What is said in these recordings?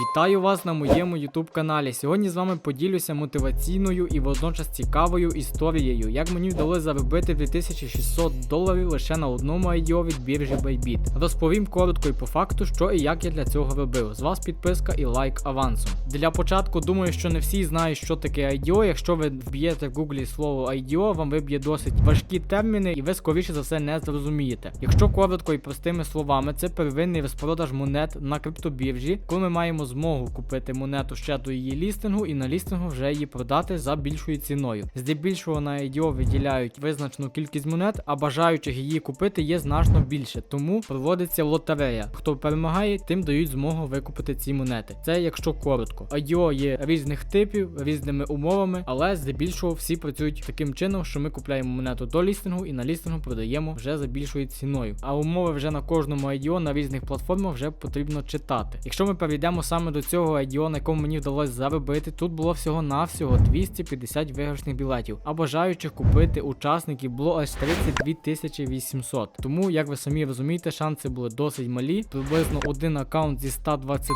Вітаю вас на моєму YouTube каналі. Сьогодні з вами поділюся мотиваційною і водночас цікавою історією, як мені вдалося заробити 2600 доларів лише на одному IDO від біржі Bybit. Розповім коротко і по факту, що і як я для цього робив. З вас підписка і лайк авансом. Для початку думаю, що не всі знають, що таке IDO. Якщо ви вб'єте в гуглі слово IDO, вам виб'є досить важкі терміни, і ви скоріше за все не зрозумієте. Якщо коротко і простими словами, це первинний розпродаж монет на криптобіржі, коли ми маємо змогу купити монету ще до її лістингу і на лістингу вже її продати за більшою ціною. Здебільшого на IDO виділяють визначену кількість монет, а бажаючих її купити є значно більше, тому проводиться лотерея. Хто перемагає, тим дають змогу викупити ці монети. Це якщо коротко. IDO є різних типів, різними умовами, але здебільшого всі працюють таким чином, що ми купляємо монету до лістингу і на лістингу продаємо вже за більшою ціною. А умови вже на кожному IDO на різних платформах вже потрібно читати. Якщо ми перейдемо саме до цього IDO, на якому мені вдалося заробити, тут було всього навсього 250 виграшних білетів, а бажаючих купити учасників було аж 32 800. Тому, як ви самі розумієте, шанси були досить малі. Приблизно один аккаунт зі 120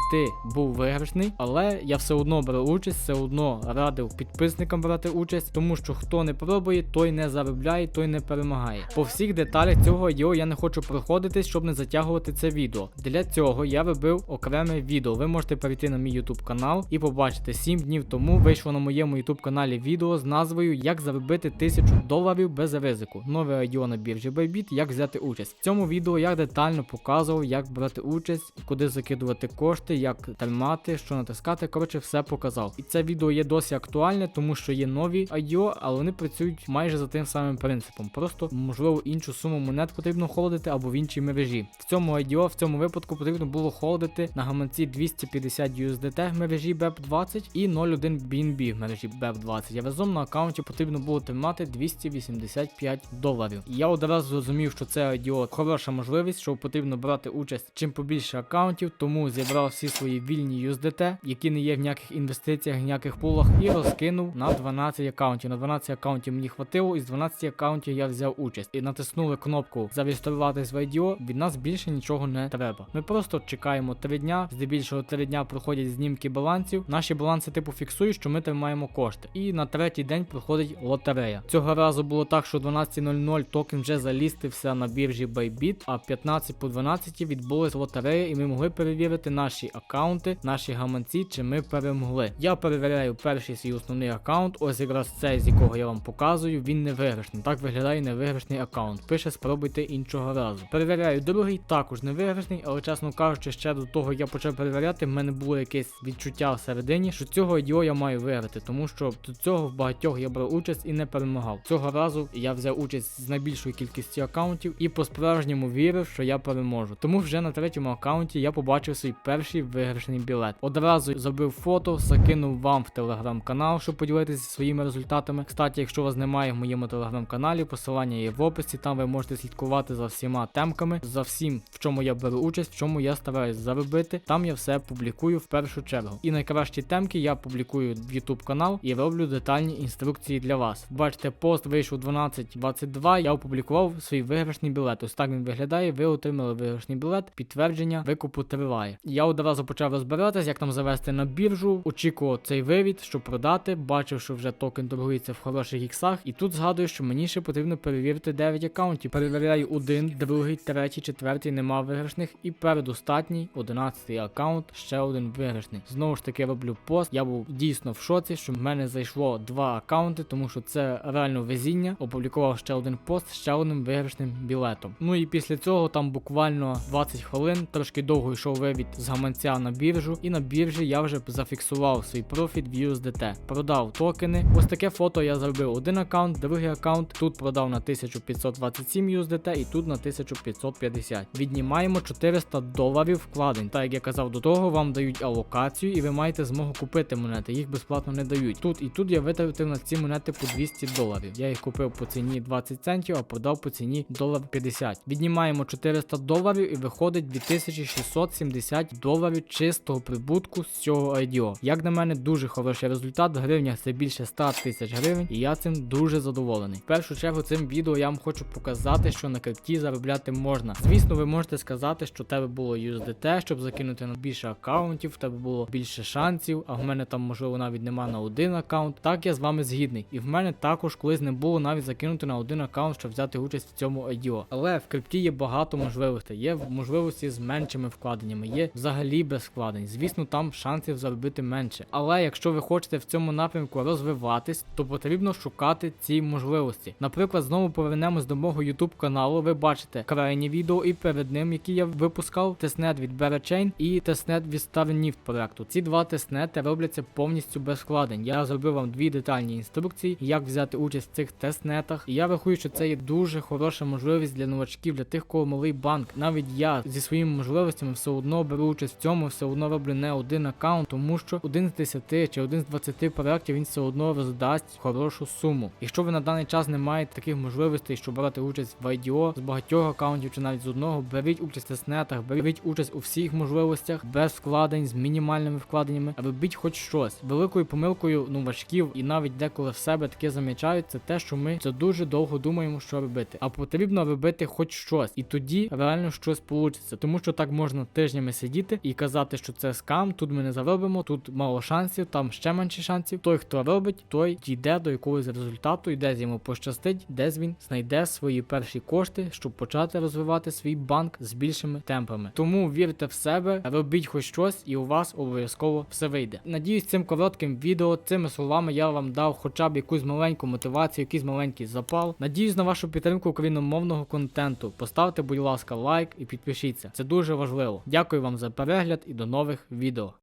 був виграшний, але я все одно брав участь, все одно радив підписникам брати участь, тому що хто не пробує, той не заробляє, той не перемагає. По всіх деталях цього IDO я не хочу проходитись, щоб не затягувати це відео. Для цього я робив окреме відео. Ви можете перейти на мій YouTube канал і побачити 7 днів тому вийшло на моєму YouTube каналі відео з назвою Як заробити 1000 доларів без ризику. Нове IDO на біржі Bybit, як взяти участь. В цьому відео я детально показував, як брати участь, куди закидувати кошти, як тримати, що натискати. Коротше, все показав. І це відео є досі актуальне, тому що є нові IDO, але вони працюють майже за тим самим принципом. Просто можливо іншу суму монет потрібно холодити або в іншій мережі. В цьому IDO в цьому випадку потрібно було холодити на гаманці 250 USDT в мережі BEP20 і 0.1 BNB в мережі BEP20. Я разом на аккаунті потрібно було тримати 285 доларів. І я одразу зрозумів, що це IDO хороша можливість, що потрібно брати участь чим побільше аккаунтів, тому зібрав всі свої вільні USDT, які не є в ніяких інвестиціях, в ніяких пулах, і розкинув на 12 аккаунтів. На 12 аккаунтів мені хватило, і з 12 аккаунтів я взяв участь. І натиснули кнопку зареєструватись в IDO, від нас більше нічого не треба. Ми просто чекаємо 3 дня, здебільшого 3 дня проходять знімки балансів. Наші баланси типу фіксують, що ми тримаємо кошти. І на третій день проходить лотерея. Цього разу було так, що 12.00 токен вже залістився на біржі Bybit, а 15 по 12 відбулась лотерея, і ми могли перевірити наші аккаунти, наші гаманці, чи ми перемогли. Я перевіряю перший свій основний аккаунт, ось якраз цей, з якого я вам показую, він не виграшний. Так виглядає невиграшний аккаунт. Пише спробуйте іншого разу. Перевіряю другий, також невиграшний, але чесно кажучи, ще до того я почав перевіряти, мене було якесь відчуття всередині, що цього IDO я маю виграти, тому що до цього в багатьох я брав участь і не перемагав. Цього разу я взяв участь з найбільшою кількістю аккаунтів і по-справжньому вірив, що я переможу. Тому вже на третьому аккаунті я побачив свій перший виграшний білет. Одразу зробив фото, закинув вам в телеграм-канал, щоб поділитися своїми результатами. Кстати, якщо вас немає в моєму телеграм-каналі, посилання є в описі. Там ви можете слідкувати за всіма темками, за всім, в чому я беру участь, в чому я стараюсь заробити. Там я все публікую в першу чергу. І найкращі темки я публікую в YouTube канал і роблю детальні інструкції для вас. Бачите, пост вийшов 12.22, Я опублікував свій виграшний білет. Ось так він виглядає. Ви отримали виграшний білет. Підтвердження викупу триває. Я одразу почав розбиратись, як там завести на біржу. Очікував цей вивід, щоб продати. Бачив, що вже токен торгується в хороших іксах. І тут згадую, що мені ще потрібно перевірити 9 аккаунтів. Перевіряю один, другий, третій, четвертий, нема виграшних. І передостатній, 11 аккаунт, ще один виграшний. Знову ж таки роблю пост. Я був дійсно в шоці, що в мене зайшло два аккаунти, тому що це реально везіння. Опублікував ще один пост, ще одним виграшним білетом. Ну і після цього там буквально 20 хвилин, трошки довго йшов вивід з гаманця на біржу, і на біржі я вже зафіксував свій профіт в USDT. Продав токени. Ось таке фото я зробив один аккаунт, другий аккаунт. Тут продав на 1527 USDT і тут на 1550. Віднімаємо 400 доларів вкладень. Так як я казав до того, вам дають алокацію і ви маєте змогу купити монети. Їх безплатно не дають. Тут і тут я витратив на ці монети по 200 доларів. Я їх купив по ціні 20 центів, а продав по ціні долар 50. Віднімаємо 400 доларів і виходить 2670 доларів чистого прибутку з цього IDO. Як на мене, дуже хороший результат. В гривнях це більше 100 тисяч гривень, і я цим дуже задоволений. В першу чергу цим відео я вам хочу показати, що на крипті заробляти можна. Звісно, ви можете сказати, що тебе було USDT, щоб закинути на більше аккаунтів. Аккаунтів, в тебе було більше шансів, а в мене там можливо навіть нема на один аккаунт. Так я з вами згідний. І в мене також колись не було навіть закинути на один аккаунт, щоб взяти участь в цьому IDO. Але в крипті є багато можливостей. Є можливості з меншими вкладеннями, є взагалі без вкладень. Звісно, там шансів заробити менше. Але якщо ви хочете в цьому напрямку розвиватись, то потрібно шукати ці можливості. Наприклад, знову повернемось до мого YouTube каналу. Ви бачите крайнє відео і перед ним, які я випускав, тестнет від Berachain і тестнет від StarNift проекту. Ці два тестнети робляться повністю без вкладень. Я зробив вам дві детальні інструкції, як взяти участь в цих тестнетах. І я рахую, що це є дуже хороша можливість для новачків, для тих, кого малий банк. Навіть я зі своїми можливостями все одно беру участь в цьому, все одно роблю не один аккаунт, тому що один з 10 чи один з 20 проєктів він все одно роздасть хорошу суму. Якщо ви на даний час не маєте таких можливостей, щоб брати участь в IDO з багатьох аккаунтів чи навіть з одного, беріть участь в тестнетах, беріть участь у всіх можливостях без вкладень, з мінімальними вкладеннями, робіть хоч щось. Великою помилкою новачків і навіть деколи в себе таке замічають, це те, що ми це дуже довго думаємо, що робити. А потрібно робити хоч щось, і тоді реально щось вийде. Тому що так можна тижнями сидіти і казати, що це скам, тут ми не заробимо, тут мало шансів, там ще менше шансів. Той, хто робить, той дійде до якогось результату, і десь йому пощастить, десь він знайде свої перші кошти, щоб почати розвивати свій банк з більшими темпами. Тому вірте в себе, робіть хоч щось, і у вас обов'язково все вийде. Надіюсь, цим коротким відео, цими словами я вам дав хоча б якусь маленьку мотивацію, якийсь маленький запал. Надіюсь на вашу підтримку україномовного контенту. Поставте, будь ласка, лайк і підпишіться. Це дуже важливо. Дякую вам за перегляд і до нових відео.